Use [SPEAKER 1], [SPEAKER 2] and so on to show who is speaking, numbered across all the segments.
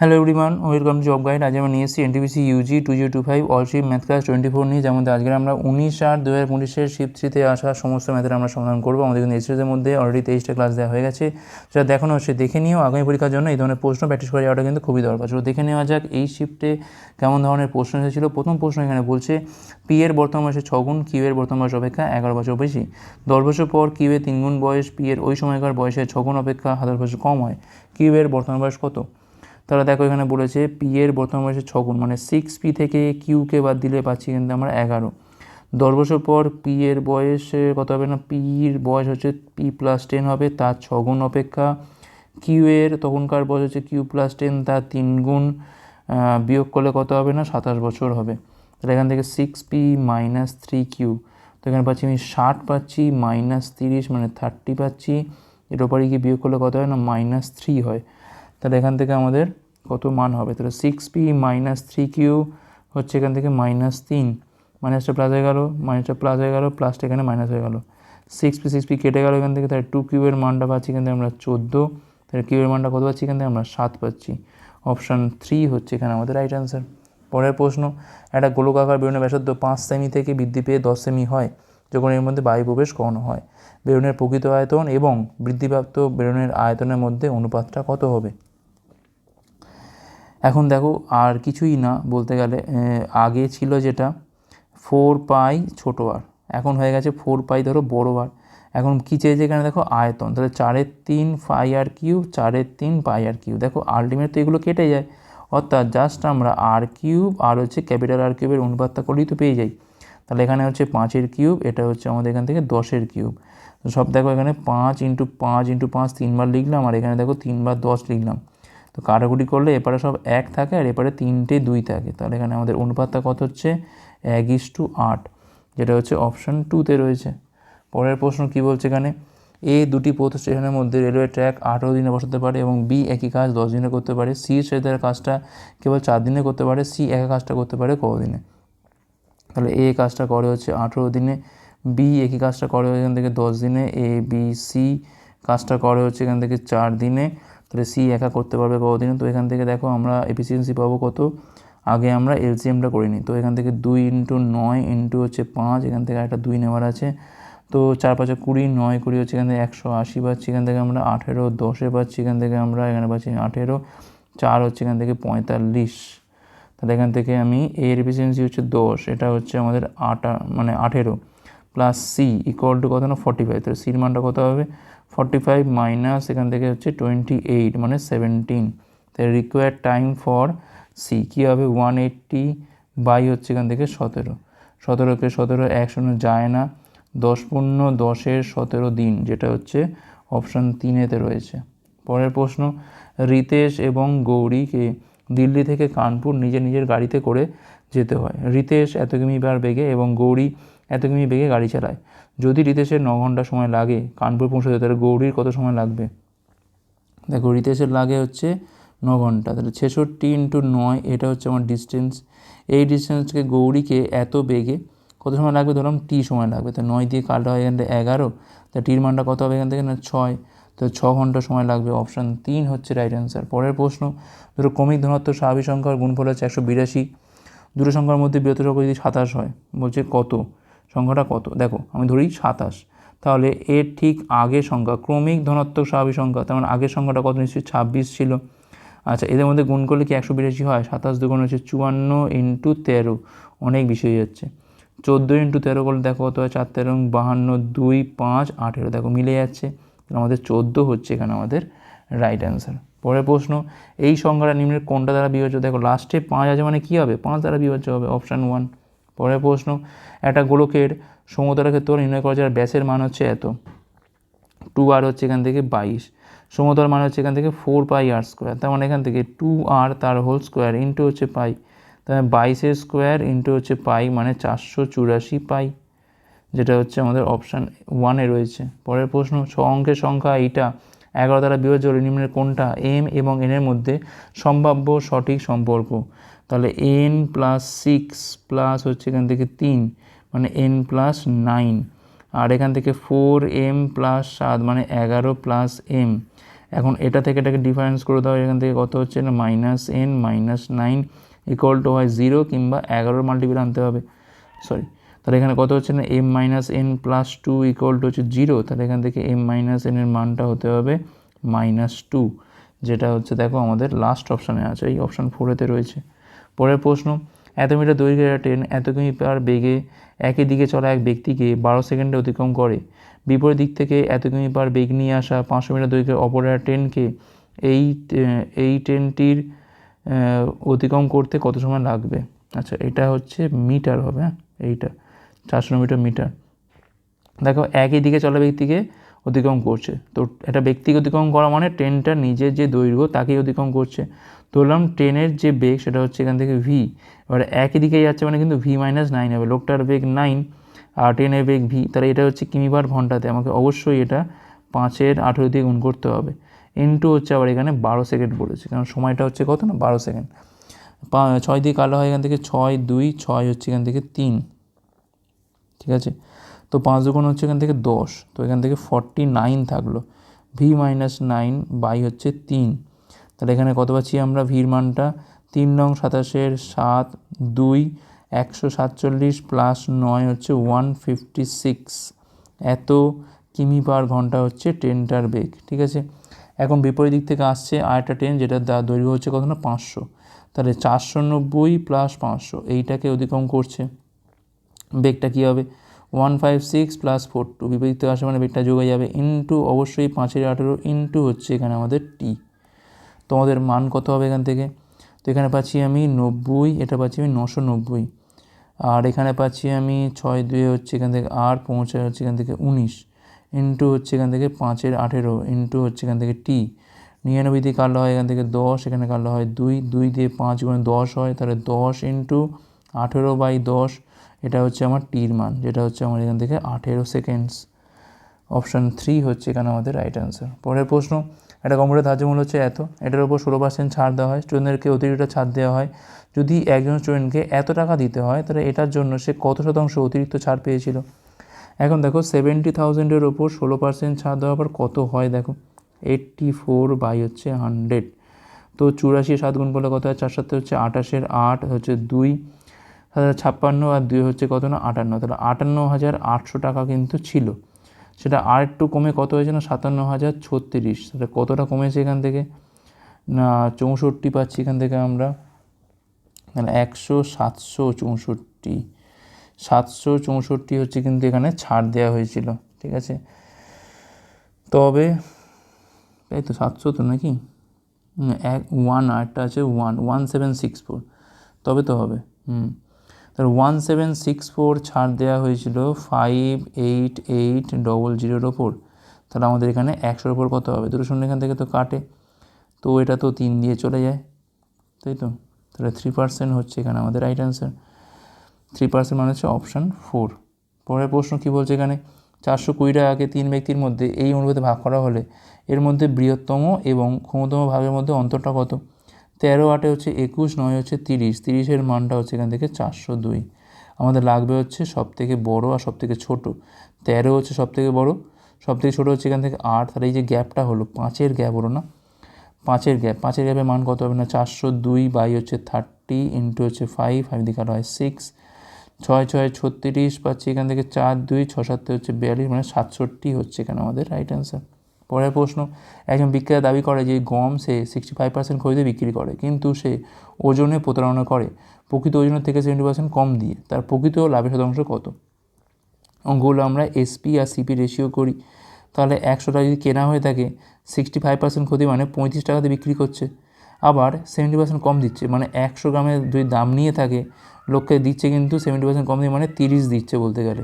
[SPEAKER 1] Hello everyone welcome job guide আজ আমরা নিয়ে এসেছি NTPC UG two zero two five অলশিপ math class twenty four নিয়ে যেমন আজকে আমরা উনিশ আট দু হাজার পঁচিশের শিফট থ্রিতে আসা সমস্ত ম্যাথের আমরা সমাধান করব। আমাদের কিন্তু এসএসের মধ্যে অলরেডি তেইশটা ক্লাস দেওয়া হয়ে গেছে। সেটা দেখানো হচ্ছে দেখে নিয়েও আগামী পরীক্ষার জন্য এই ধরনের প্রশ্ন প্র্যাকটিস করে যাওয়াটা কিন্তু খুবই দরকার। চলো দেখে নেওয়া যাক এই শিফটে কেমন ধরনের প্রশ্ন এসেছিল। প্রথম প্রশ্ন এখানে বলছে পি এর বর্তমান বয়সে ছগুণ কিউ এর বর্তমান বয়স অপেক্ষা এগারো বছর বেশি। দশ বছর পর কিউ এর তিনগুণ বয়স পি এর ওই সময়কার বয়সে ছগুণ অপেক্ষা হাজার বছর কম হয়। কিউ এর বর্তমান বয়স কত? তাহলে দেখো এখানে বলেছে পি এর বর্তমান বয়সে ছগুণ মানে সিক্স পি থেকে কিউকে বাদ দিলে পাচ্ছি কিন্তু আমরা এগারো। দশ বছর পর পি এর বয়সে কত হবে না? পির বয়স হচ্ছে পি প্লাস টেন হবে, তার ছগুণ অপেক্ষা। কিউ এর তখনকার বয়স হচ্ছে কিউ প্লাস টেন তার তিন গুণ বিয়োগ করলে কত হবে না? সাতাশ বছর হবে। তাহলে এখান থেকে six P minus three Q তো এখানে পাচ্ছি আমি ষাট পাচ্ছি মাইনাস তিরিশ মানে থার্টি পাচ্ছি। এর ওপরে গিয়ে বিয়োগ করলে কত হয় না? মাইনাস থ্রি হয়। তাহলে এখান থেকে আমাদের কত মান হবে? তাহলে six P minus three Q হচ্ছে এখান থেকে মাইনাস তিন। মাইনাসটা প্লাস হয়ে গেল মাইনাসটা প্লাস হয়ে গেল প্লাসটা এখানে মাইনাস হয়ে গেল। সিক্স পি সিক্স পি কেটে গেল এখান থেকে, তাহলে টু কিউবের মানটা পাচ্ছি এখান থেকে আমরা চোদ্দ। তাহলে কিউবের মানটা কত পাচ্ছি? এখান থেকে আমরা সাত পাচ্ছি। অপশান থ্রি হচ্ছে এখানে আমাদের রাইট অ্যান্সার পরের প্রশ্ন, একটা গোলকাকার বেরুনের ব্যাসার্ধ পাঁচ সেমি থেকে বৃদ্ধি পেয়ে দশ সেমি হয়, যখন এর মধ্যে বায়ু প্রবেশ করানো হয়। বেরুনের প্রকৃত আয়তন এবং বৃদ্ধিপ্রাপ্ত বেরুনের আয়তনের মধ্যে অনুপাতটা কত হবে? এখন দেখো আর কিছুই না বলতে গেলে আগে ছিল যেটা ফোর পাই ছোটো আর এখন হয়ে গেছে ফোর পাই ধরো বড়ো আর এখন কী চেয়েছে এখানে দেখো আয়তন, তাহলে চারের তিন পাই আর কিউ চারের তিন পাই আর কিউ দেখো আলটিমেট তো এগুলো কেটে যায়, অর্থাৎ জাস্ট আমরা আর কিউব আর হচ্ছে ক্যাপিটাল আর কিউবের অনুপাতটা করলেই তো পেয়ে যাই। তাহলে এখানে হচ্ছে পাঁচের কিউব এটা হচ্ছে আমাদের এখান থেকে দশের কিউব সব দেখো এখানে পাঁচ ইন্টু পাঁচ ইন্টু পাঁচ তিনবার লিখলাম, আর এখানে দেখো তিনবার দশ লিখলাম। তো কাটাকুটি করলে এপারে সব এক থাকে আর এপারে তিনটে দুই থাকে। তাহলে এখানে আমাদের অনুপাতটা কত হচ্ছে? এক ইস টু আট, যেটা হচ্ছে অপশান টুতে রয়েছে। পরের প্রশ্ন কি বলছে এখানে? এ দুটি পথ স্টেশনের মধ্যে রেলওয়ে ট্র্যাক আঠেরো দিনে বসাতে পারে এবং বি একই কাজ দশ দিনে করতে পারে। সি সেটার কাজটা কেবল চার দিনে করতে পারে, সি একা কাজটা করতে পারে কত দিনে তাহলে এ কাজটা করে হচ্ছে আঠেরো দিনে, বি একই কাজটা করে হচ্ছে এখান থেকে দশ দিনে, এ, বি, সি কাজটা করে হচ্ছে এখান থেকে চার দিনে। তাহলে সি একা করতে পারবে কত দিনে তো এখান থেকে দেখো আমরা এফিসিয়েন্সি পাবো কত? আগে আমরা এলসিএমটা করিনি তো এখান থেকে দুই ইন্টু নয় ইন্টু হচ্ছে পাঁচ, এখান থেকে একটা দুই নেওয়ার আছে। তো চার পাঁচে কুড়ি, নয় কুড়ি হচ্ছে এখান থেকে একশো আশি পাচ্ছি, এখান থেকে আমরা আঠেরো দশে পাচ্ছি, এখান থেকে আমরা এখানে পাচ্ছি আঠেরো, চার হচ্ছে এখান থেকে পঁয়তাল্লিশ। তাহলে এখান থেকে আমি এর এফিসিয়েন্সি হচ্ছে দশ, এটা হচ্ছে আমাদের আটা মানে আঠেরো। প্লাস সি ইকুয়াল টু কত না? ফর্টি ফাইভ তাহলে সির মানটা কত হবে? ফর্টি ফাইভ মাইনাস এখান থেকে হচ্ছে টোয়েন্টি এইট মানে সেভেন্টিন তাহলে রিকোয়ার্ড টাইম ফর সি কী হবে? ওয়ান এইট্টি বাই হচ্ছে এখান থেকে সতেরো। সতেরোকে সতেরো একশো যায় না। দশ পূর্ণ দশের সতেরো দিন, যেটা হচ্ছে অপশান তিনেতে রয়েছে। পরের প্রশ্ন, রিতেশ এবং গৌরীকে দিল্লি থেকে কানপুর নিজের নিজের গাড়িতে করে যেতে হয়। রিতেশ এত কিমি বার বেগে এবং গৌরী এত কিমি বেগে গাড়ি চালায়। যদি রিতেশের ন ঘণ্টা সময় লাগে, কানপুর পৌঁছতে তাহলে গৌরীর কত সময় লাগবে? দেখো, রিতেশের লাগে হচ্ছে ন ঘণ্টা। তাহলে ছেষট্টি ইন্টু নয়, এটা হচ্ছে আমার ডিস্টেন্স এই ডিস্টেন্সকে গৌরীকে এত বেগে কত সময় লাগবে? ধরলাম টি সময় লাগবে। তো নয় দিয়ে কালটা হয় এখান থেকে এগারো। তা টির মানটা কত হবে এখান থেকে? না, ছয়। তো ছ ঘণ্টা সময় লাগবে। অপশান তিন হচ্ছে রাইট অ্যান্সার পরের প্রশ্ন দুটো ক্রমিক ধনাত্মক স্বাভাবিক সংখ্যার গুণফল হচ্ছে একশো বিরাশি। দুটো সংখ্যার মধ্যে বৃহত্তর সংখ্যা যদি সাতাশ হয়, বলছে কত? সংখ্যাটা কত? দেখো, আমি ধরি সাতাশ। তাহলে এর ঠিক আগের সংখ্যা, ক্রমিক ধনাত্মক স্বাভাবিক সংখ্যা, তার মানে আগের সংখ্যাটা কত নিশ্চয়ই ছাব্বিশ ছিল। আচ্ছা এদের মধ্যে গুণ করলে কি একশো বিরাশি হয়? সাতাশ দুগুণ হচ্ছে চুয়ান্ন ইন্টু তেরো। অনেক বেশি হয়ে যাচ্ছে। চোদ্দ ইন্টু তেরো করলে দেখো কত হয়? চার, তেরো বাহান্ন, দুই, পাঁচ, আঠেরো। দেখো, মিলে যাচ্ছে। আমাদের চোদ্দ হচ্ছে এখানে আমাদের রাইট অ্যান্সার পরের প্রশ্ন, এই সংখ্যাটা নিম্নের কোনটা দ্বারা বিভাজ্য? দেখো লাস্টে পাঁচ আছে মানে কী হবে? পাঁচ দ্বারা বিভাজ্য হবে অপশান ওয়ান পরের প্রশ্ন, একটা গোলকের সমতলের ক্ষেত্রে নির্ণয় করা যার ব্যাসের মান হচ্ছে এত। টু আর হচ্ছে এখান থেকে বাইশ। সমতল মান হচ্ছে এখান থেকে ফোর পাই আর স্কোয়ার তার মানে এখান থেকে টু আর তার হোল স্কোয়ার ইন্টু হচ্ছে পাই তাহলে বাইশের স্কোয়ার ইন্টু হচ্ছে পাই মানে চারশো চুরাশি পাই যেটা হচ্ছে আমাদের অপশান ওয়ানে রয়েছে। পরের প্রশ্ন, ছ অঙ্কের সংখ্যা এইটা, এগারো দ্বারা বিভাজ্য নিম্নের কোনটা এম এবং এনের মধ্যে সম্ভাব্য সঠিক সম্পর্ক? তাহলে এন প্লাস সিক্স প্লাস হচ্ছে এখান থেকে তিন মানে এন প্লাস নাইন আর এখান থেকে ফোর এম প্লাস সাত মানে এগারো প্লাস এম এখন এটা থেকে এটাকে ডিফারেন্স করে দাও, এখান থেকে কত হচ্ছে না minus N minus nine equal to হয় জিরো কিংবা এগারোর মাল্টিপিল আনতে হবে। সরি তাহলে এখানে কত হচ্ছে না M minus N plus two equal to হচ্ছে জিরো তাহলে এখান থেকে এম মাইনাস এনের মানটা হতে হবে মাইনাস টু যেটা হচ্ছে দেখো আমাদের লাস্ট অপশানে আছে, এই অপশান ফোরেতে রয়েছে। পরের প্রশ্ন, এত মিটার দৈর্ঘ্যের ট্রেন এত কিমি পার বেগে একই দিকে চলা এক ব্যক্তিকে বারো সেকেন্ডে অতিক্রম করে। বিপরীত দিক থেকে এত কিমি পার বেগ নিয়ে আসা পাঁচশো মিটার দৈর্ঘ্যের অপর ট্রেনকে এই এই ট্রেনটির অতিক্রম করতে কত সময় লাগবে? আচ্ছা এটা হচ্ছে মিটার হবে হ্যাঁ এইটা, চারশো মিটার মিটার। দেখো, একই দিকে চলা ব্যক্তিকে অতিক্রম করছে। তো এটা ব্যক্তিকে অতিক্রম করা মানে ট্রেনটা নিজের যে দৈর্ঘ্য, তাকেই অতিক্রম করছে। ধরলাম ট্রেনের যে বেগ সেটা হচ্ছে এখান থেকে ভি এবার একই দিকে যাচ্ছে মানে কিন্তু ভি মাইনাস নাইন হবে। লোকটার বেগ নাইন আর ট্রেনের বেগ ভি তাহলে এটা হচ্ছে কিমি বার ঘন্টাতে। আমাকে অবশ্যই এটা পাঁচের আঠেরো দিয়ে গুণ করতে হবে। ইন্টু হচ্ছে আবার এখানে বারো সেকেন্ড বলেছে। কারণ সময়টা হচ্ছে কত না? বারো সেকেন্ড ছয় দিয়ে কালো হয় এখান থেকে ছয়, দুই, ছয় হচ্ছে এখান থেকে তিন। ঠিক আছে? তো পাঁচ দুগুণ হচ্ছে এখান থেকে দশ। তো এখান থেকে ফর্টি নাইন থাকল। ভি মাইনাস নাইন বাই হচ্ছে তিন। তাহলে এখানে কত পাচ্ছি আমরা? ভির মানটা তিন নং সাতাশের সাত, দুই, একশো সাতচল্লিশ প্লাস নয় হচ্ছে ওয়ান ফিফটি সিক্স এত কিমি পার ঘণ্টা হচ্ছে ট্রেনটার বেগ, ঠিক আছে? এখন বিপরীত দিক থেকে আসছে আরেকটা ট্রেন যেটার দৈর্ঘ্য হচ্ছে কত না? পাঁচশো। তাহলে চারশো নব্বই প্লাস পাঁচশো, এইটাকে অতিক্রম করছে। বেগটা কী হবে? One five six plus four two বিপরীত থেকে আসে মানে বেগটা যোগ যাবে ইন্টু অবশ্যই পাঁচের আঠেরো ইন্টু হচ্ছে এখানে আমাদের টি তোমাদের মান কত হবে এখান থেকে? তো এখানে পাচ্ছি আমি নব্বই, এটা পাচ্ছি আমি নশো নব্বই। আর এখানে পাচ্ছি আমি ছয় দুয়ে হচ্ছে এখান থেকে আর পৌঁছায় হচ্ছে এখান থেকে উনিশ। ইন্টু হচ্ছে এখান থেকে পাঁচের আঠেরো, ইন্টু হচ্ছে এখান থেকে টি। নিরানব্বই দিয়ে কাটলে হয় এখান থেকে দশ, এখানে কাটলে হয় দুই। দুই দিয়ে পাঁচ গুণে দশ হয়, তাহলে দশ ইন্টু আঠেরো বাই দশ, এটা হচ্ছে আমার টির মান, যেটা হচ্ছে আমার এখান থেকে আঠেরো সেকেন্ডস। অপশান থ্রি হচ্ছে এখানে আমাদের রাইট অ্যান্সার। পরের প্রশ্ন একটা কম্পিউটার ধার্য মূল্য হচ্ছে এত। এটার উপর ষোলো পার্সেন্ট ছাড় দেওয়া হয়। স্টুডেন্টদেরকে অতিরিক্ত ছাড় দেওয়া হয়। যদি একজন স্টুডেন্টকে এত টাকা দিতে হয়, তাহলে এটার জন্য সে কত শতাংশ অতিরিক্ত ছাড় পেয়েছিল? এখন দেখো সেভেন্টি থাউজেন্ডের ওপর ষোলো পার্সেন্ট ছাড় দেওয়ার পর কত হয় দেখো? এইট্টি ফোর বাই হচ্ছে হান্ড্রেড তো চুরাশি সাত গুণ করলে কত হয়? চার সাথে হচ্ছে আঠাশের আট, হচ্ছে দুই। ছাপ্পান্ন আর দুই হচ্ছে কত না? আটান্ন। তাহলে আটান্ন হাজার আটশো টাকা কিন্তু ছিল। সেটা আর একটু কমে কত হয়েছে না? সাতান্ন হাজার ছত্রিশ। সেটা কতটা কমেছে এখান থেকে? না, চৌষট্টি পাচ্ছি এখান থেকে আমরা। মানে একশো সাতশো চৌষট্টি। সাতশো চৌষট্টি হচ্ছে কিন্তু এখানে ছাড় দেওয়া হয়েছিল, ঠিক আছে? তবে তাই তো সাতশো তো নাকি? এক, ওয়ান আরটা আছে, one one seven six four. তবে তো হবে, হুম। তাহলে ওয়ান সেভেন সিক্স ফোর ছাড় দেওয়া হয়েছিল ফাইভ এইট এইট ডবল জিরোর ওপর। তাহলে আমাদের এখানে একশোর ওপর কত হবে? দুটো শূন্য এখান থেকে তো কাটে। তো এটা তো তিন দিয়ে চলে যায়। তাই তো? তাহলে থ্রি পার্সেন্ট হচ্ছে এখানে আমাদের রাইট অ্যান্সার থ্রি পার্সেন্ট মানে হচ্ছে অপশান ফোর পরের প্রশ্ন কী বলছে এখানে? চারশো কুড়ি টাকাকে তিন ব্যক্তির মধ্যে এই অনুপাতে ভাগ করা হলে এর মধ্যে বৃহত্তম এবং ক্ষমতম ভাগের মধ্যে অন্তরটা কত? তেরো আটে হচ্ছে একুশ, নয় হচ্ছে তিরিশ। তিরিশের মানটা হচ্ছে এখান থেকে চারশো দুই। আমাদের লাগবে হচ্ছে সব থেকে বড়ো আর সব থেকে ছোটো। তেরো হচ্ছে সব থেকে বড়ো সব থেকে ছোটো হচ্ছে এখান থেকে আট। তাহলে এই যে গ্যাপটা হলো, পাঁচের গ্যাপ হলো না? পাঁচের গ্যাপ, পাঁচের গ্যাপের মান কত হবে না? চারশো দুই বাই হচ্ছে থার্টি ইন্টু হচ্ছে ফাইভ ফাইভ দিকে হয় সিক্স। ছয় ছয়, ছত্রিশ পাচ্ছি এখান থেকে চার, দুই, ছ, সাতে হচ্ছে বিয়াল্লিশ মানে সাতষট্টি হচ্ছে এখানে আমাদের রাইট অ্যান্সার। পরের প্রশ্ন, একজন বিক্রেতা দাবি করে যে গম সে সিক্সটি ফাইভ পার্সেন্ট খরিদে বিক্রি করে, কিন্তু সে ওজনে প্রতারণা করে। প্রকৃত ওজনের থেকে সেভেন্টি পার্সেন্ট কম দিয়ে, তার প্রকৃত লাভের শতাংশ কত? অঙ্কগুলো আমরা এসপি আর সিপি রেশিও করি। তাহলে একশো টাকা যদি কেনা হয়ে থাকে সিক্সটি ফাইভ পার্সেন্ট ক্ষতি মানে পঁয়ত্রিশ টাকাতে বিক্রি করছে। আবার সেভেন্টি পার্সেন্ট কম দিচ্ছে মানে একশো গ্রামের যদি দাম নিয়ে থাকে লোককে দিচ্ছে কিন্তু সেভেন্টি পার্সেন্ট কম দিয়ে মানে তিরিশ দিচ্ছে বলতে গেলে।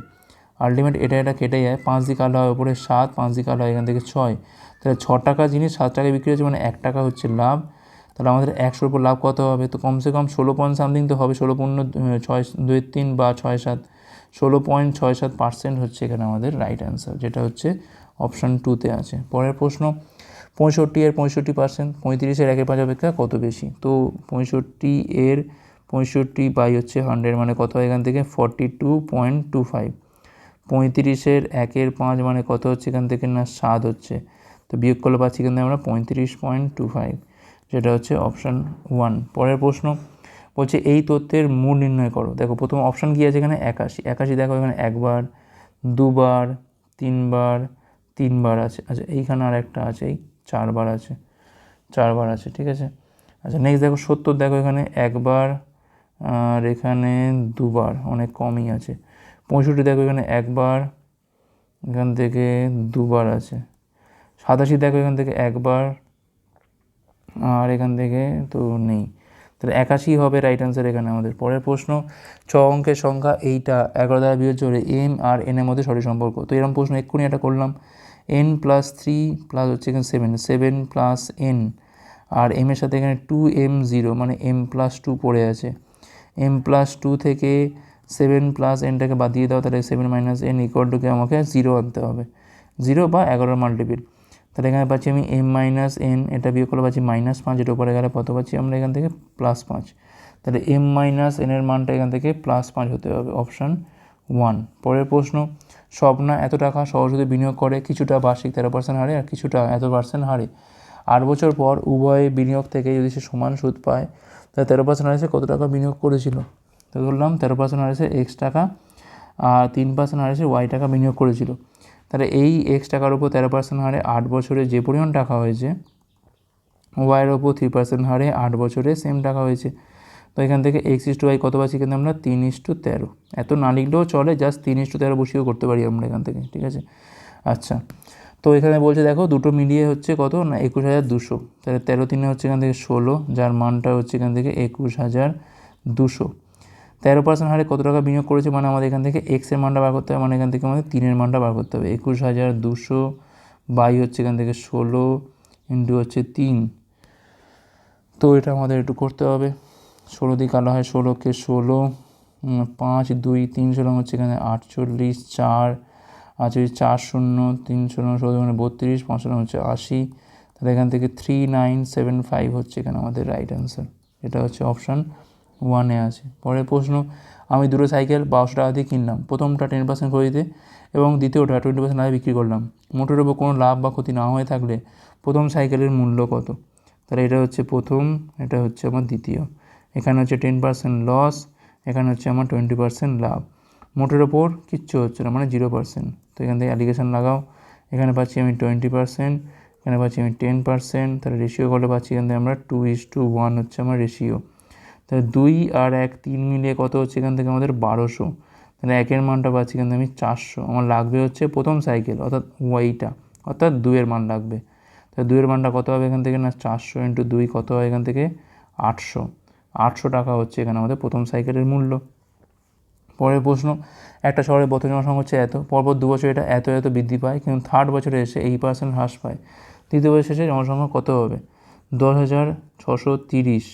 [SPEAKER 1] আলটিমেট এটা এটা কেটে যায়। পাঁচ দিক আলো হয় ওপরে সাত, পাঁচ দিক আলো হয়, এখান থেকে ছয়। তাহলে ছ টাকা জিনিস, সাত টাকায় বিক্রি হচ্ছে মানে এক টাকা হচ্ছে লাভ। তাহলে আমাদের একশোর উপর লাভ কত হবে? তো কমসে কম ষোলো পয়েন্ট সামথিং তো হবে। ষোলো পণ্য ছয়, দুই, তিন বা ছয়, সাত। ষোলো পয়েন্ট ছয় সাত পার্সেন্ট হচ্ছে এখানে আমাদের রাইট অ্যান্সার যেটা হচ্ছে অপশান টুতে আছে। পরের প্রশ্ন, পঁয়ষট্টি এর পঁয়ষট্টি পার্সেন্ট পঁয়ত্রিশের একের পাঁচ অপেক্ষা কত বেশি? তো পঁয়ষট্টি এর পঁয়ষট্টি বাই হচ্ছে হান্ড্রেড মানে কত এখান থেকে? Forty two point two five পঁয়ত্রিশের একের পাঁচ মানে কত হচ্ছে এখান থেকে? না, সাত হচ্ছে। তো বিয়োগ করলে পাচ্ছি কিন্তু আমরা পঁয়ত্রিশ পয়েন্ট টু ফাইভ যেটা হচ্ছে অপশান ওয়ান পরের প্রশ্ন বলছে, এই তথ্যের মূল নির্ণয় করো। দেখো, প্রথম অপশান কী আছে এখানে? একাশি। একাশি দেখো এখানে একবার, দুবার, তিনবার তিনবার আছে। আচ্ছা এইখানে আর একটা আছে, এই চারবার আছে। চারবার আছে, ঠিক আছে? আচ্ছা নেক্সট দেখো, সত্তর দেখো এখানে একবার, আর এখানে দুবার, অনেক কমই আছে। পঁয়ষট্টি দেখো এখানে একবার, এখান থেকে দুবার আছে। সাতাশি দেখো এখান থেকে একবার, আর এখান থেকে তো নেই। তাহলে একাশি হবে রাইট অ্যান্সার এখানে আমাদের। পরের প্রশ্ন, ছ অঙ্কের সংখ্যা এইটা, এগারো দ্বারা বিয়োগ করে এম আর এন এর মধ্যে সঠিক সম্পর্ক। তো এরকম প্রশ্ন এক্ষুনি এটা করলাম। এন প্লাস থ্রি প্লাস হচ্ছে এখানে seven seven plus N R M এর সাথে এখানে টু এম জিরো মানে এম প্লাস টু পড়ে আছে। এম প্লাস টু থেকে সেভেন প্লাস এনটাকে বাদ দিয়ে দাও, তাহলে সেভেন মাইনাস এন ইকুয়াল টুকে আমাকে জিরো আনতে হবে। জিরো বা এগারোর মাল্টিপিল তাহলে এখানে পাচ্ছি আমি এম মাইনাস এন এটা বিয়োগ করলে পাচ্ছি মাইনাস পাঁচ, এটা উপরে গেলে কত পাচ্ছি আমরা এখান থেকে? প্লাস পাঁচ। তাহলে এম মাইনাস এনের মানটা এখান থেকে প্লাস পাঁচ হতে হবে অপশান ওয়ান পরের প্রশ্ন, স্বপ্না এত টাকা সহজতে বিনিয়োগ করে, কিছুটা বার্ষিক তেরো পার্সেন্ট হারে আর কিছুটা এত পার্সেন্ট হারে। আট বছর পর উভয় বিনিয়োগ থেকে যদি সে সমান সুদ পায়, তাহলে তেরো পার্সেন্ট হারে সে কত টাকা বিনিয়োগ করেছিল? তো ধরলাম তেরো পার্সেন্ট হারে এক্স টাকা আর তিন পার্সেন্ট হারে ওয়াই টাকা বিনিয়োগ করেছিল। তাহলে এই এক্স টাকার উপর তেরো পার্সেন্ট হারে আট বছরে যে পরিমাণ টাকা হয়েছে ওয়াইয়ের ওপর থ্রি পার্সেন্ট হারে আট বছরে সেম টাকা হয়েছে। তো এখান থেকে এক্স ইস টু ওয়াই কত পাচ্ছি? কিন্তু আমরা তিন ইস টু তেরো। এত না লিখলেও চলে জাস্ট তিন ইস টু তেরো বসিয়েও করতে পারি আমরা এখান থেকে, ঠিক আছে? আচ্ছা তো এখানে বলছে দেখো, দুটো মিলিয়ে হচ্ছে কত? না, একুশ হাজার দুশো। তাহলে তেরো তিনে হচ্ছে এখান থেকে ষোলো, যার মানটা হচ্ছে এখান থেকে একুশ হাজার দুশো। তেরো পার্সেন্ট হারে কত টাকা বিনিয়োগ করেছে মানে আমাদের এখান থেকে এক্সের মানটা বার করতে হবে মানে এখান থেকে আমাদের তিনের মানটা বার করতে হবে। একুশ হাজার দুশো বাই হচ্ছে এখান থেকে ষোলো ইন্টু হচ্ছে তিন। তো এটা আমাদের একটু করতে হবে। ষোলো দিয়ে কালো হয় ষোলোকে ষোলো পাঁচ, দুই, তিন, ষোলো হচ্ছে এখানে আটচল্লিশ, চার আছে চার শূন্য, তিন শূন্য, ষোলো মানে বত্রিশ, পাঁচ শূন্য হচ্ছে আশি। তাহলে এখান থেকে থ্রি নাইন সেভেন ফাইভ হচ্ছে এখানে আমাদের রাইট অ্যান্সার এটা হচ্ছে অপশান ওয়ানে আছে। পরের প্রশ্ন, আমি দুটো সাইকেল বারোশো টাকা দিয়ে কিনলাম। প্রথমটা টেন পার্সেন্ট খরিদে এবং দ্বিতীয়টা টোয়েন্টি পার্সেন্ট লাভে বিক্রি করলাম। মোটরের ওপর কোনো লাভ বা ক্ষতি না হয়ে থাকলে প্রথম সাইকেলের মূল্য কত? তাহলে এটা হচ্ছে প্রথম, এটা হচ্ছে আমার দ্বিতীয়। এখানে হচ্ছে টেন পার্সেন্ট লস এখানে হচ্ছে আমার টোয়েন্টি পার্সেন্ট লাভ। মোটের ওপর কিচ্ছু হচ্ছে না মানে জিরো পার্সেন্ট তো এখান থেকে অ্যালিগেশন লাগাও। এখানে পাচ্ছি আমি টোয়েন্টি পার্সেন্ট এখানে পাচ্ছি আমি টেন পার্সেন্ট তাহলে রেশিও করলে পাচ্ছি এখান থেকে আমরা টু ইস টু ওয়ান হচ্ছে আমার রেশিও তাহলে দুই আর এক তিন মিলিয়ে কত হচ্ছে এখান থেকে আমাদের বারোশো। তাহলে একের মানটা পাচ্ছি এখান থেকে আমি চারশো। আমার লাগবে হচ্ছে প্রথম সাইকেল অর্থাৎ ওয়াইটা, অর্থাৎ দুইয়ের মান লাগবে। তাহলে দুইয়ের মানটা কত হবে এখান থেকে? না, চারশো ইন্টু দুই কত হয় এখান থেকে? আটশো। আটশো টাকা হচ্ছে এখানে আমাদের প্রথম সাইকেলের মূল্য। পরের প্রশ্ন, একটা শহরে বর্তমান জনসংখ্যা হচ্ছে এত, পরপর দু বছর এটা এত এত বৃদ্ধি পায়, কিন্তু থার্ড বছরে এসে এই পার্সেন্ট হ্রাস পায়। তৃতীয় বছর শেষে জনসংখ্যা কত হবে? দশ হাজার ছশো তিরিশ।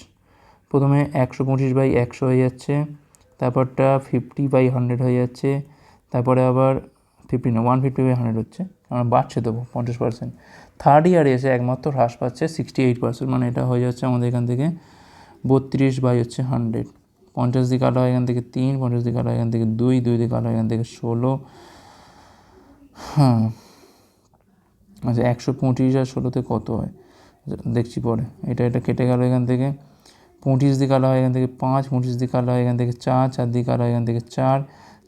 [SPEAKER 1] প্রথমে একশো পঁচিশ বাই একশো হয়ে যাচ্ছে, তারপরটা ফিফটি বাই হান্ড্রেড হয়ে যাচ্ছে, তারপরে আবার ফিফটি না, ওয়ান ফিফটি বাই হান্ড্রেড হচ্ছে কারণ বাড়ছে দেবো পঞ্চাশ পার্সেন্ট। থার্ড ইয়ারে এসে একমাত্র হ্রাস পাচ্ছে সিক্সটি এইট পার্সেন্ট মানে এটা হয়ে যাচ্ছে আমাদের এখান থেকে বত্রিশ বাই হচ্ছে হান্ড্রেড। পঞ্চাশ দিকে আলো এখান থেকে তিন, পঞ্চাশ দিকে আলো এখান থেকে দুই দুই দিকে আলো এখান থেকে ষোলো। হ্যাঁ আচ্ছা একশো পঁচিশ আর ষোলোতে কত হয়? দেখছি পরে, এটা এটা কেটে গেল এখান থেকে। পঁচিশ দিকে আলো হয়, এখান থেকে পাঁচ, পঁচিশ দিকে আলো হয়, এখান থেকে চার চার দিকে আলো হয়, এখান থেকে চার।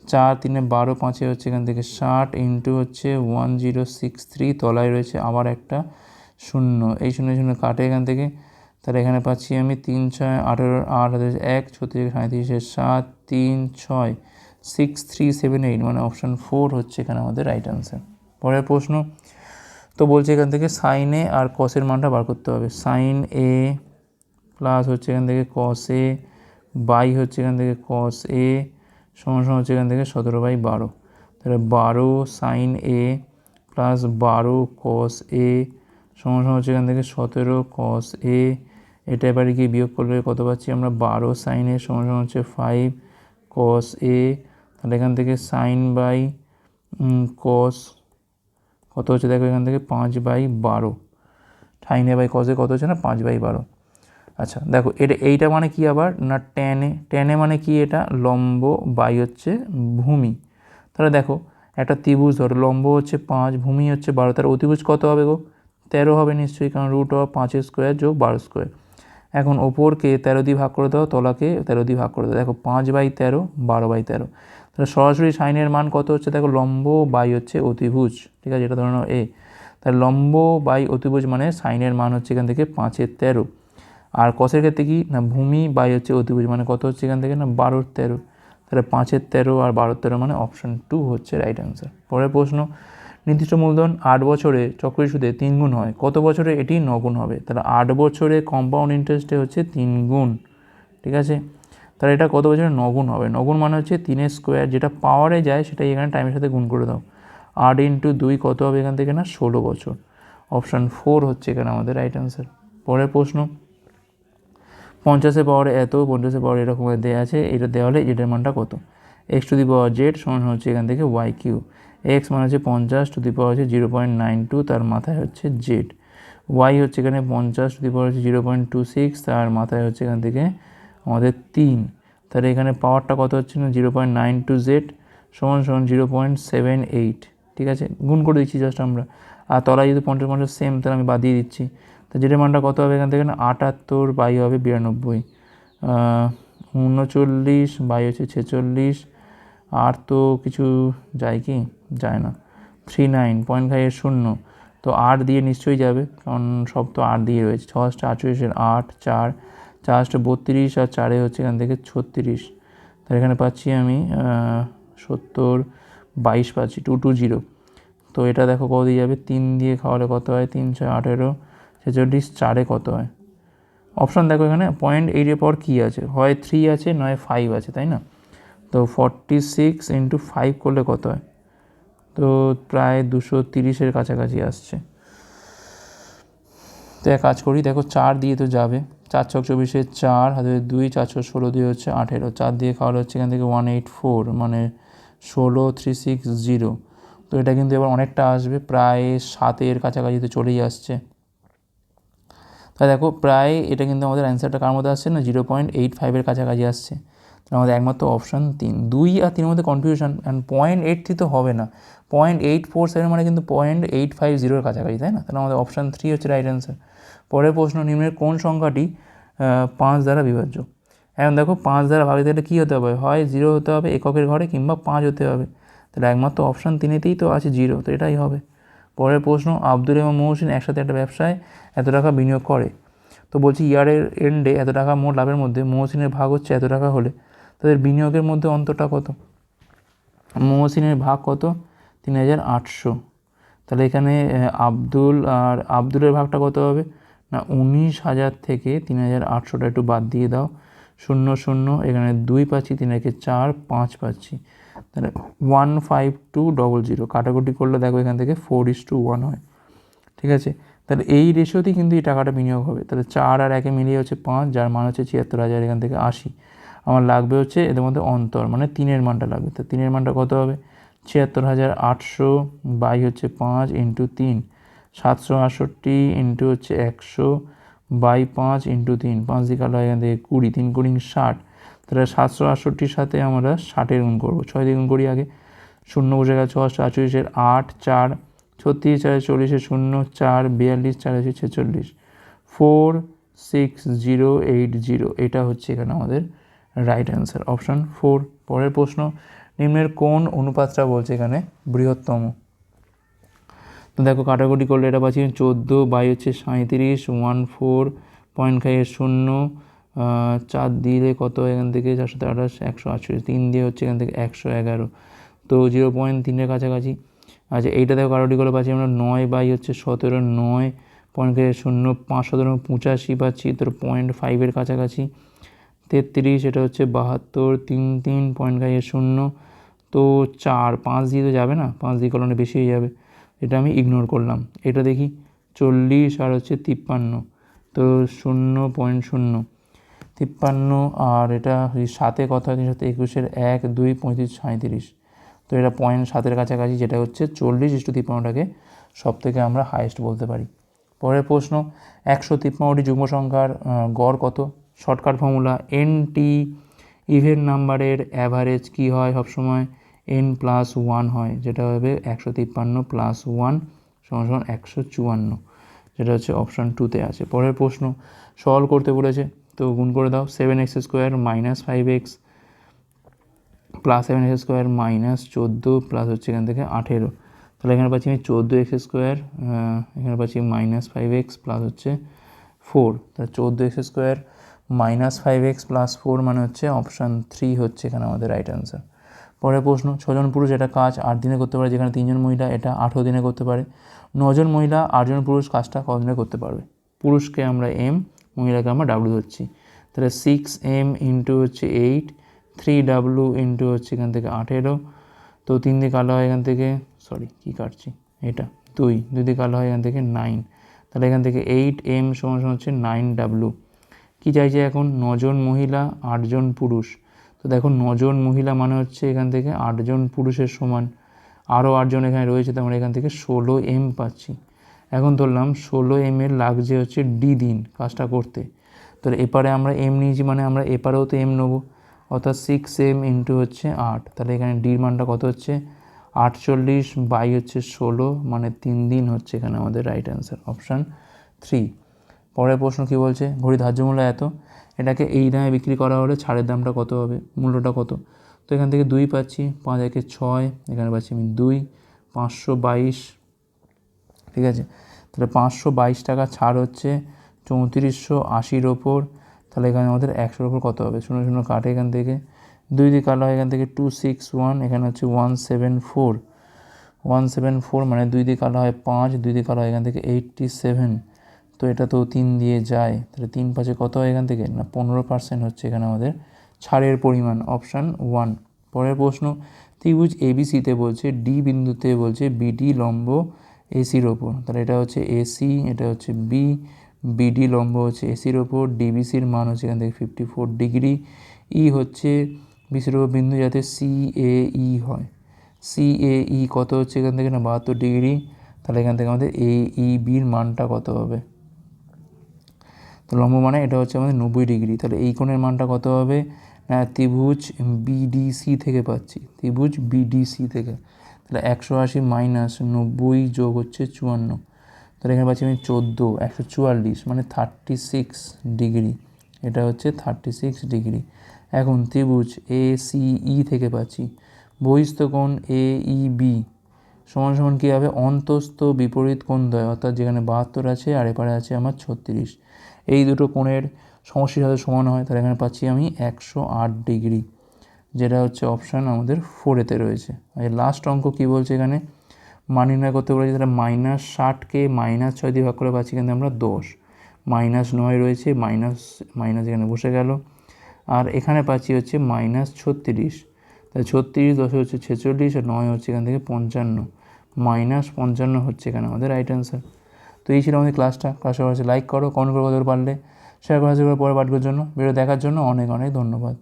[SPEAKER 1] চার তিনে বারো, পাঁচে হচ্ছে এখান থেকে ষাট, ইন্টু হচ্ছে ওয়ান জিরো সিক্স থ্রি, তলায় রয়েছে আবার একটা শূন্য। এই শূন্য শূন্য কাটে এখান থেকে। তাহলে এখানে পাচ্ছি আমি তিন, ছয়, আঠেরো, আট হাজার এক, ছত্রিশ সাঁত্রিশে সাত, তিন, ছয়, সিক্স, থ্রি, সেভেন, এইট মানে অপশান ফোর হচ্ছে এখানে আমাদের রাইট আনসার পরের প্রশ্ন, তো বলছে এখান থেকে সাইন এ আর কসের মানটা বার করতে হবে। সাইন এ প্লাস হচ্ছে এখান থেকে কস এ বাই হচ্ছে এখান থেকে কস এ সমান হচ্ছে এখান থেকে সতেরো বাই বারো। তাহলে বারো সাইন এ প্লাস বারো কস এ সমান হচ্ছে এখান থেকে সতেরো কস এ এটা এবারে গিয়ে বিয়োগ করলে কত পাচ্ছি আমরা? বারো সাইন এ সমান সমান হচ্ছে ফাইভ কস এ তাহলে এখান থেকে সাইন বাই কস কত হচ্ছে? দেখো এখান থেকে পাঁচ বাই বারো। সাইন বাই কসে কত হচ্ছে না? পাঁচ বাই বারো। আচ্ছা দেখো এটা, এইটা মানে কি আবার? না টেনে টেনে মানে কি এটা? লম্ব বাই হচ্ছে ভূমি। তাহলে দেখো, একটা ত্রিভুজ ধরো, লম্ব হচ্ছে পাঁচ, ভূমি হচ্ছে বারো তার অতিভুজ কত হবে গো? তেরো হবে নিশ্চয়ই, কারণ রুট অফ পাঁচের স্কোয়ার যোগ বারো স্কোয়ার এখন ওপরকে তেরো দিয়ে ভাগ করে দাও, তলাকে তেরো দিয়ে ভাগ করে দাও। দেখো, পাঁচ বাই তেরো, বারো বাই তেরো। তাহলে সরাসরি সাইনের মান কত হচ্ছে? দেখো, লম্ব বাই হচ্ছে অতিভুজ। ঠিক আছে, এটা ধরে এ তাহলে লম্ব বাই অতিভুজ মানে সাইনের মান হচ্ছে এখান থেকে পাঁচের তেরো। আর কসের ক্ষেত্রে কি? না, ভূমি বাই হচ্ছে অতিভুজ মানে কত হচ্ছে এখান থেকে? না, বারোর তেরো। তাহলে পাঁচের তেরো আর বারোর তেরো মানে অপশান টু হচ্ছে রাইট অ্যান্সার পরের প্রশ্ন, নির্দিষ্ট মূলধন আট বছরে চক্রী সুদে তিন গুণ হয়। কত বছরে এটি নগুণ হবে? তাহলে আট বছরে কম্পাউন্ড ইন্টারেস্টে হচ্ছে তিন গুণ, ঠিক আছে? তাহলে এটা কত বছরে? নগুণ হবে। নগুণ মানে হচ্ছে তিনের স্কোয়ার যেটা পাওয়ারে যায় সেটাই এখানে টাইমের সাথে গুণ করে দাও। আট ইন্টু দুই কত হবে এখান থেকে? না, ষোলো বছর। অপশান ফোর হচ্ছে এখানে আমাদের রাইট অ্যান্সার পরের প্রশ্ন পঞ্চাশে পাওয়ারে এত পঞ্চাশে পাওয়ার এরকম দেওয়া আছে, এটা দেওয়া হলে এটার মানটা কত? X to the power Z সমান হচ্ছে এখান থেকে ওয়াই কিউ এক্স মানে হচ্ছে পঞ্চাশ টু দি পাওয়ার হচ্ছে জিরো পয়েন্ট নাইন টু তার মাথায় হচ্ছে জেড ওয়াই হচ্ছে এখানে পঞ্চাশ টু দি পাওয়ার হচ্ছে জিরো পয়েন্ট টু সিক্স তার মাথায় হচ্ছে এখান থেকে আমাদের তিন। তাহলে এখানে পাওয়ারটা কত হচ্ছে না? Zero point nine two Z সমান সমান জিরো পয়েন্ট সেভেন এইট ঠিক আছে? গুণ করে দিচ্ছি জাস্ট আমরা। আর তলায় যদি পঞ্চাশ পঞ্চাশ সেম তাহলে আমি বাদ দিয়ে দিচ্ছি। তো যেটা মানটা কত হবে এখান থেকে না? আটাত্তর বাই হবে বিরানব্বই। উনচল্লিশ বাই হচ্ছে ছেচল্লিশ। আর তো কিছু যায় কি? যায় না। থ্রি নাইন পয়েন্ট ফাইভের শূন্য। তো আট দিয়ে নিশ্চয়ই যাবে, কারণ সব তো আট দিয়ে রয়েছে। ছশটা আটচল্লিশের আট, চার, চারটা বত্রিশ আর চারে হচ্ছে এখান থেকে ছত্রিশ। তাহলে এখানে পাচ্ছি আমি সত্তর, বাইশ পাচ্ছি টু টু জিরো তো এটা দেখো কত দিয়ে যাবে? তিন দিয়ে খাওয়ালে কত হয়? তিন ছয় আঠেরো। ছেচল্লিশ চারে কত হয়? অপশান দেখো এখানে পয়েন্ট এইটের পর কী আছে? হয় থ্রি আছে, নয় ফাইভ আছে, তাই না? তো ফর্টি সিক্স ইন্টু ফাইভ করলে কত হয়? তো প্রায় দুশো তিরিশের কাছাকাছি আসছে। তো এক কাজ করি, দেখো চার দিয়ে তো যাবে। চার ছক চব্বিশে চার, হাতে দুই চারশো ষোলো দিয়ে হচ্ছে আঠেরো। চার দিয়ে খাওয়ালে হচ্ছে এখান থেকে ওয়ান এইট ফোর মানে ষোলো থ্রি সিক্স জিরো তো এটা কিন্তু এবার অনেকটা আসবে, প্রায় সাতের কাছাকাছি তো চলেই আসছে। তাই দেখো প্রায় এটা কিন্তু আমাদের অ্যান্সারটা কার মধ্যে আসছে? না জিরো পয়েন্ট এইট ফাইভের কাছাকাছি আসছে। তাহলে আমাদের একমাত্র অপশান তিন। দুই আর তিনের মধ্যে confusion and point eight three তো হবে না। পয়েন্ট এইট ফোর সেভেন মানে কিন্তু পয়েন্ট এইট ফাইভ জিরোর কাছাকাছি, তাই না? তাহলে আমাদের অপশান থ্রি হচ্ছে রাইট অ্যান্সার পরের প্রশ্ন, নিম্নের কোন সংখ্যাটি পাঁচ দ্বারা বিভাজ্য? এখন দেখো, পাঁচ দ্বারা ভাগে তাহলে কী হতে হবে? হয় জিরো হতে হবে এককের ঘরে কিংবা পাঁচ হতে হবে। তাহলে একমাত্র অপশান তিনেতেই তো আছে জিরো তো এটাই হবে। পরের প্রশ্ন, আব্দুল এবং মহসিন একসাথে একটা ব্যবসায় এত টাকা বিনিয়োগ করে। তো বলছি, ইয়ারের এন্ডে এত টাকা মোট লাভের মধ্যে মহসিনের ভাগ হচ্ছে এত টাকা হলে, তাদের বিনিয়োগের মধ্যে অন্তরটা কত? মহসিনের ভাগ কত? তিন হাজার আটশো। তাহলে এখানে আব্দুল আর আব্দুলের ভাগটা কত হবে? না, উনিশ হাজার থেকে তিন হাজার আটশোটা একটু বাদ দিয়ে দাও। শূন্য শূন্য, এখানে দুই পাচ্ছি, তিন একে চার, পাঁচ পাচ্ছি। তাহলে one five two double zero কাটাকুটি করলে দেখো এখান থেকে ফোর ইস টু ওয়ান হয়। ঠিক আছে? তাহলে এই রেশিওতেই কিন্তু এই টাকাটা বিনিয়োগ হবে। তাহলে চার আর একে মিলিয়ে হচ্ছে পাঁচ, যার মান হচ্ছে ছিয়াত্তর হাজার, এখান থেকে আশি। আমার লাগবে হচ্ছে এদের মধ্যে অন্তর মানে তিনের মানটা লাগবে। তো তিনের মানটা কত হবে? ছিয়াত্তর হাজার আটশো বাই হচ্ছে পাঁচ ইন্টু তিন। সাতশো আটষট্টি ইন্টু হচ্ছে একশো বাই পাঁচ ইন্টু তিন। পাঁচ দিকে আলো এখান থেকে কুড়ি, তিন কুড়ি ষাট। তাহলে সাতশো আটষট্টির সাথে আমরা ষাটের গুণ করব। ছয় দিয়ে গুণ করি আগে। শূন্য বসে গেছে ছশো আটচল্লিশের আট, চার, ছত্রিশ, চারে চল্লিশে শূন্য, চার, বিয়াল্লিশ, চার আছে ছেচল্লিশ। Four, six, zero, eight, zero. এটা হচ্ছে এখানে আমাদের রাইট অ্যান্সার অপশান ফোর। পরের প্রশ্ন, নিম্নের কোন অনুপাতটা বলছে এখানে বৃহত্তম? তো দেখো, কাটাকুটি করলে এটা পাচ্ছি, চোদ্দ বাই হচ্ছে সাঁত্রিশ ওয়ান ফোর পয়েন্ট ফাইভের শূন্য চার দিলে কত? এখান থেকে চারশো আঠাশ, একশো আটচল্লিশ। তিন দিয়ে হচ্ছে এখান থেকে একশো এগারো। তো জিরো পয়েন্ট তিনের কাছাকাছি। আচ্ছা এইটা দেখো কাটাকুটি করলে পাচ্ছি আমরা। নয় বাই হচ্ছে সতেরো, নয় পয়েন্ট শূন্য, পাঁচ সতেরো পঁচাশি পাচ্ছি। তোর পয়েন্ট ফাইভের কাছাকাছি। তেত্রিশ, এটা হচ্ছে বাহাত্তর, তিন তিন পয়েন্ট ফাইভের শূন্য। তো চার, পাঁচ দিয়ে তো যাবে না? পাঁচ দিয়ে কলনে বেশি হয়ে যাবে। এটা আমি ইগনোর করলাম। এটা দেখি চল্লিশ আর হচ্ছে তিপ্পান্ন। তো শূন্য পয়েন্ট শূন্য। তিপ্পান্ন, আর এটা সাতে কত হয় সাথে একুশের এক, দুই, পঁয়ত্রিশ সাঁত্রিশ তো এটা পয়েন্ট সাতের কাছাকাছি, যেটা হচ্ছে চল্লিশ ইস্টু তিপ্পান্নটাকে সব থেকে আমরা হায়েস্ট বলতে পারি। পরের প্রশ্ন, একশো তিপ্পান্নটি যুগ্ম সংখ্যার গড় কত? শর্টকাট ফর্মুলা এন টি ইভেন নাম্বারের অ্যাভারেজ কী হয়? সবসময় এন প্লাস ওয়ান হয়, যেটা হবে একশো তিপ্পান্ন প্লাস ওয়ান সমান সমান একশো চুয়ান্ন, যেটা হচ্ছে অপশান টুতে আছে। পরের প্রশ্ন, সলভ করতে বলেছে তো গুণ করে দাও seven X square minus five X plus seven X square minus চোদ্দ প্লাস হচ্ছে এখান থেকে আঠেরো। তাহলে এখানে পাচ্ছি আমি চোদ্দ এক্স স্কোয়ার এখানে পাচ্ছি মাইনাস ফাইভ এক্স প্লাস হচ্ছে ফোর তাহলে চোদ্দ X square minus five X plus four মানে হচ্ছে অপশান থ্রি হচ্ছে এখানে আমাদের রাইট অ্যান্সার পরের প্রশ্ন, ছজন পুরুষ এটা কাজ আট দিনে করতে পারে, যেখানে তিনজন মহিলা এটা আঠেরো দিনে করতে পারে। নজন মহিলা, আটজন পুরুষ কাজটা কদিনে করতে পারবে? পুরুষকে আমরা এম মহিলাকে আমরা ডাব্লু ধরছি। তাহলে সিক্স এম ইন্টু হচ্ছে এইট থ্রি ডাব্লু ইন্টু হচ্ছে এখান থেকে আঠেরো, তো তিন দিয়ে কালো হয় এখান থেকে সরি কী কাটছি? এটা, দুই দুই দিয়ে কালো হয় এখান থেকে নাইন তাহলে এখান থেকে এইট এম সমান সমান হচ্ছে নাইন ডাব্লু কী চাইছে এখন? নজন মহিলা, আটজন পুরুষ। তো দেখো নজন মহিলা মানে হচ্ছে এখান থেকে আটজন পুরুষের সমান। আরও আটজন এখানে রয়েছে তো আমরা এখান থেকে ষোলো এম পাচ্ছি। এখন ধরলাম ষোলো এম এর লাগছে হচ্ছে ডি দিন কাজটা করতে। তো এপারে আমরা এম নিয়েছি মানে আমরা এপারেও তো এম নেব, অর্থাৎ সিক্স এম ইন্টু হচ্ছে আট। তাহলে এখানে ডির মানটা কত হচ্ছে? আটচল্লিশ বাই হচ্ছে ষোলো মানে তিন দিন হচ্ছে এখানে আমাদের রাইট অ্যান্সার অপশান থ্রি পরের প্রশ্ন কী বলছে? ঘড়ি ধার্য মূল্য এত? এটাকে এই দামে বিক্রি করা হলে ছাড়ের দামটা কত হবে? মূল্যটা কত? তো এখান থেকে দুই পাচ্ছি, পাঁচ একে ছয়, এখানে পাচ্ছি আমি দুই। পাঁচশো বাইশ ঠিক আছে? তাহলে পাঁচশো বাইশ টাকা ছাড় হচ্ছে, চৌত্রিশশো আশির ওপর। তাহলে এখানে আমাদের একশোর ওপর কত হবে? শূন্য শূন্য কাটে এখান থেকে। দুই দিকে কালো হয় এখান থেকে টু সিক্স ওয়ান এখানে হচ্ছে one seven four one seven four মানে দুই দিকে কালো হয় পাঁচ, দুই দিকে কালো হয় এখান থেকে এইটটি সেভেন তো এটা তো তিন দিয়ে যায়। তাহলে তিন পাঁচে কত হয় এখান থেকে? না, পনেরো পার্সেন্ট হচ্ছে এখানে আমাদের ছাড়ের পরিমাণ অপশান ওয়ান পরের প্রশ্ন, ত্রিভুজ এবিসিতে বলছে ডি বিন্দুতে বলছে বিডি লম্ব এসির ওপর তাহলে এটা হচ্ছে এসি এটা হচ্ছে বি বিডি লম্ব হচ্ছে এসির ওপর ডিবিসির মান হচ্ছে এখান থেকে ফিফটি ফোর ডিগ্রি ই হচ্ছে বিসির ওপর বিন্দু যাতে সি এ ই হয়। সি এ ই কত হচ্ছে এখান থেকে না? বাহাত্তর ডিগ্রি তাহলে এখান থেকে আমাদের এ ই বির মানটা কত হবে? তো লম্ব মানে এটা হচ্ছে আমাদের নব্বই ডিগ্রি তাহলে এই কোণের মানটা কত হবে? না, ত্রিভুজ বিডিসি থেকে পাচ্ছি। ত্রিভুজ বিডিসি থেকে। তাহলে একশো আশি মাইনাস নব্বই যোগ হচ্ছে চুয়ান্ন। তাহলে এখানে পাচ্ছি আমি চোদ্দ, একশো চুয়াল্লিশ মানে থার্টি সিক্স ডিগ্রি এটা হচ্ছে থার্টি সিক্স ডিগ্রি এখন ত্রিভুজ এ সি ই থেকে পাচ্ছি। বহিস্থ কোণ এ ই বি সমান সমান কী হবে? অন্তস্থ বিপরীত কোণ দ্বয় অর্থাৎ যেখানে বাহাত্তর আছে আর এপারে আছে আমার ছত্রিশ। এই দুটো কোণের সমষ্টির সাথে সমান হয়, তাহলে এখানে পাচ্ছি আমি একশো আট ডিগ্রি যেটা হচ্ছে অপশান আমাদের ফোরেতে রয়েছে। আর লাস্ট অঙ্ক কী বলছে এখানে? মান নির্ণয় করতে বলেছি তাহলে মাইনাস ষাটকে মাইনাস ছয় দিয়ে ভাগ করে পাচ্ছি কিন্তু আমরা দশ। মাইনাস নয় রয়েছে মাইনাস মাইনাস এখানে বসে গেল। আর এখানে পাচ্ছি হচ্ছে মাইনাস ছত্রিশ। তাহলে ছত্রিশ দশে হচ্ছে ছেচল্লিশ আর নয় হচ্ছে এখান থেকে পঞ্চান্ন। মাইনাস পঞ্চান্ন হচ্ছে এখানে আমাদের রাইট অ্যান্সার তো এই ছিল আমাদের ক্লাসটা ক্লাসে হচ্ছে লাইক করো কমেন্ট করে পারলে। শেয়ার করা পরে পাঠকের জন্য। ভিডিও দেখার জন্য অনেক অনেক ধন্যবাদ।